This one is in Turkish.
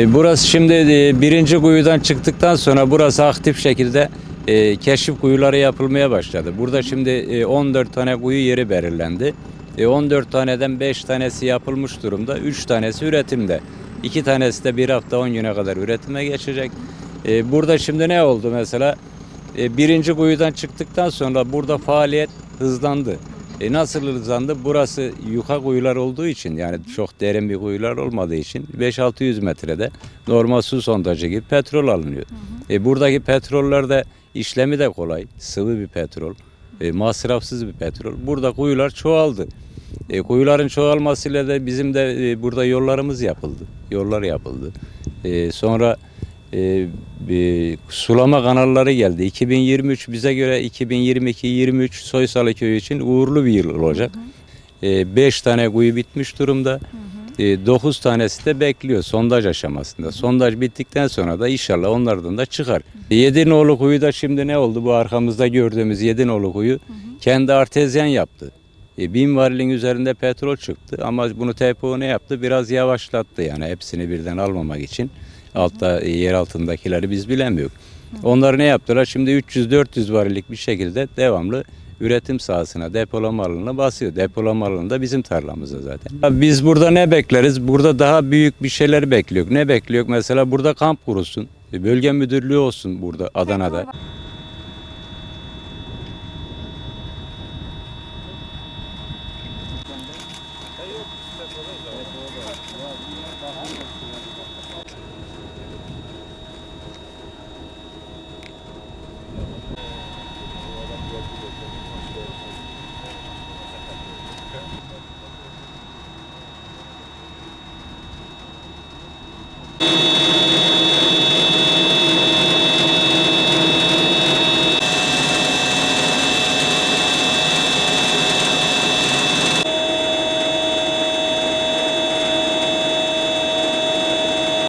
E, burası şimdi e, birinci kuyudan çıktıktan sonra burası aktif şekilde e, keşif kuyuları yapılmaya başladı. Burada şimdi e, 14 tane kuyu yeri belirlendi. E, 14 taneden 5 tanesi yapılmış durumda, 3 tanesi üretimde. 2 tanesi de bir hafta 10 güne kadar üretime geçecek. Burada şimdi ne oldu mesela? Birinci kuyudan çıktıktan sonra burada faaliyet hızlandı. E, nasıl hızlandı? Burası yuka kuyular olduğu için yani çok derin bir kuyular olmadığı için 5-600 metrede normal su sondajı gibi petrol alınıyor. E, buradaki petroller de işlemi de kolay. Sıvı bir petrol. E, masrafsız bir petrol. Burada kuyular çoğaldı. E, kuyuların çoğalmasıyla da bizim de e, burada yollarımız yapıldı. Yollar yapıldı. E, sonra e, bir sulama kanalları geldi. 2023 bize göre 2022-23 Soysalı köyü için uğurlu bir yıl olacak. 5 tane kuyu bitmiş durumda. 9 tanesi de bekliyor sondaj aşamasında. Sondaj bittikten sonra da inşallah onlardan da çıkar. Yedinoğlu kuyu da şimdi ne oldu? Bu arkamızda gördüğümüz Yedinoğlu kuyu kendi artezyen yaptı. E, bin varilin üzerinde petrol çıktı ama bunu TPO ne yaptı? Biraz yavaşlattı yani hepsini birden almamak için. Altta e, yer altındakileri biz bilemiyoruz. Onlar ne yaptılar? Şimdi 300-400 varillik bir şekilde devamlı üretim sahasına, depolama alanına basıyor. Depolama alanı da bizim tarlamızda zaten. Biz burada ne bekleriz? Burada daha büyük bir şeyler bekliyor. Ne bekliyor? Mesela burada kamp kurulsun. E, Bölge müdürlüğü olsun burada Adana'da.